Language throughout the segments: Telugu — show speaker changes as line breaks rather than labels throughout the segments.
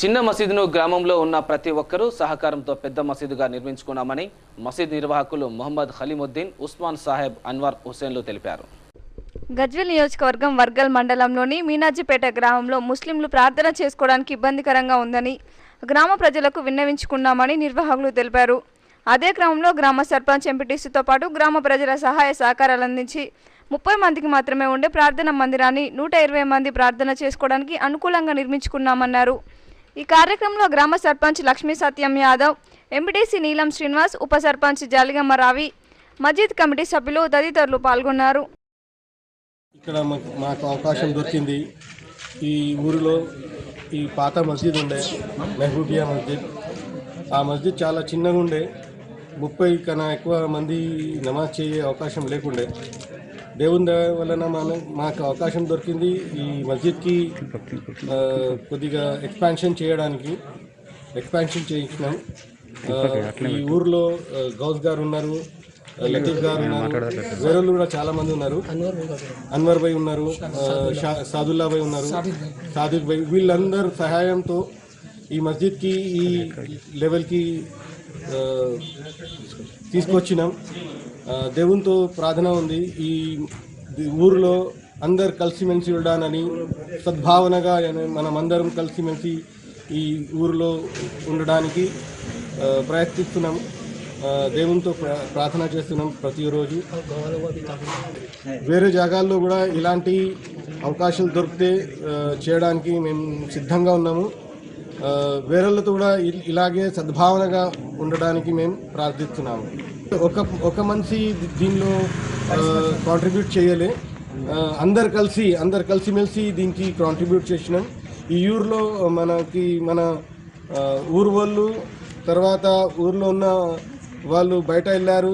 చిన్న మసీదును గ్రామంలో ఉన్న ప్రతి ఒక్కరూ సహకారంతో పెద్ద మసీదుగా నిర్మించుకున్నామని మసీద్ నిర్వాహకులు మొహమ్మద్ ఖలీముద్దీన్ ఉస్మాన్ సాహెబ్ అన్వర్ హుసేన్లు తెలిపారు.
గజ్వెల్ నియోజకవర్గం వర్గల్ మండలంలోని మీనాజీపేట గ్రామంలో ముస్లింలు ప్రార్థన చేసుకోవడానికి ఇబ్బందికరంగా ఉందని గ్రామ ప్రజలకు విన్నవించుకున్నామని నిర్వాహకులు తెలిపారు. అదే క్రమంలో గ్రామ సర్పంచ్ ఎంపీటీసీతో పాటు గ్రామ ప్రజల సహాయ సహకారాలు అందించి ముప్పై మందికి మాత్రమే ఉండే ప్రార్థన మందిరాన్ని నూట ఇరవై మంది ప్రార్థన చేసుకోవడానికి అనుకూలంగా నిర్మించుకున్నామన్నారు. ఈ కార్యక్రమంలో గ్రామ సర్పంచ్ లక్ష్మీ సత్యం యాదవ్ ఎంపీటీసీ నీలం శ్రీనివాస్ ఉప సర్పంచ్ జాలిగమ్మ రావి మజీద్ కమిటీ సభ్యులు తదితరులు పాల్గొన్నారు.
ఇక్కడ మాకు మాకు అవకాశం దొరికింది. ఈ ఊరిలో ఈ పాత మస్జిద్ ఉండే మెహబూబియా మస్జిద్. ఆ మస్జిద్ చాలా చిన్నగా ఉండే ముప్పై కన్నా ఎక్కువ మంది నమాజ్ చేయే అవకాశం లేకుండే. దేవుని దయ వలన మన మాకు అవకాశం దొరికింది ఈ మస్జిద్కి కొద్దిగా ఎక్స్పాన్షన్ చేయడానికి. ఎక్స్పాన్షన్ చేయించినాం. ఈ ఊర్లో గౌస్ గారు ఉన్నారు లతీఫ్ గారు ఉన్నారు వేరే కూడా చాలా మంది ఉన్నారు. అన్వర్ భాయ్ ఉన్నారు. సాదుల్లా. భాయ్ ఉన్నారు. సాదిక్ భాయ్ వీళ్ళందరూ సహాయంతో ఈ మస్జిద్కి ఈ లెవెల్కి తీసుకొచ్చినాం. దేవునితో ప్రార్థన ఉంది. ఈ ఊరిలో అందరు కలిసిమెలిసి ఉండాలని సద్భావనగా మనం అందరం కలిసిమెలిసి ఈ ఊరిలో ఉండడానికి ప్రయత్నిస్తున్నాం. దేవునితో ప్రార్థన చేస్తున్నాం ప్రతిరోజు. వేరే జాగాల్లో కూడా ఇలాంటి అవకాశాలు దొరికితే చేయడానికి మేము సిద్ధంగా ఉన్నాము. వేరేళ్ళతో కూడా ఇలాగే సద్భావనగా ఉండడానికి మేము ప్రార్థిస్తున్నాము. ఒక ఒక మనిషి దీనిలో కాంట్రిబ్యూట్ చేయలే. అందరు కలిసి అందరు కలిసిమెలిసి దీనికి కాంట్రిబ్యూట్ చేసినాం. ఈ ఊర్లో మనకి మన ఊరు వాళ్ళు తర్వాత ఊర్లో ఉన్న వాళ్ళు బయట వెళ్ళారు.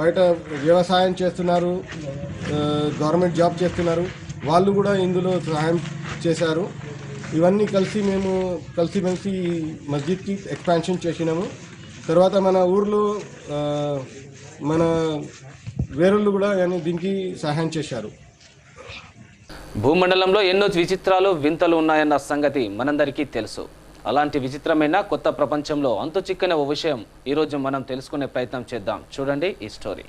బయట వ్యవసాయం చేస్తున్నారు. గవర్నమెంట్ జాబ్ చేస్తున్నారు. వాళ్ళు కూడా ఇందులో సహాయం చేశారు. ఇవన్నీ కలిసి మేము కలిసి మెలిసి మస్జిద్కి ఎక్స్పాన్షన్ చేసినాము. తర్వాత మన ఊర్లో మన వేరళ్ళు కూడా అని దీనికి సహాయం చేశారు.
భూమండలంలో ఎన్నో విచిత్రాలు వింతలు ఉన్నాయన్న సంగతి మనందరికీ తెలుసు. అలాంటి విచిత్రమైన కొత్త ప్రపంచంలో అంతు చిక్కని ఓ విషయం ఈరోజు మనం తెలుసుకునే ప్రయత్నం చేద్దాం. చూడండి ఈ స్టోరీ.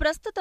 ప్రస్తుతం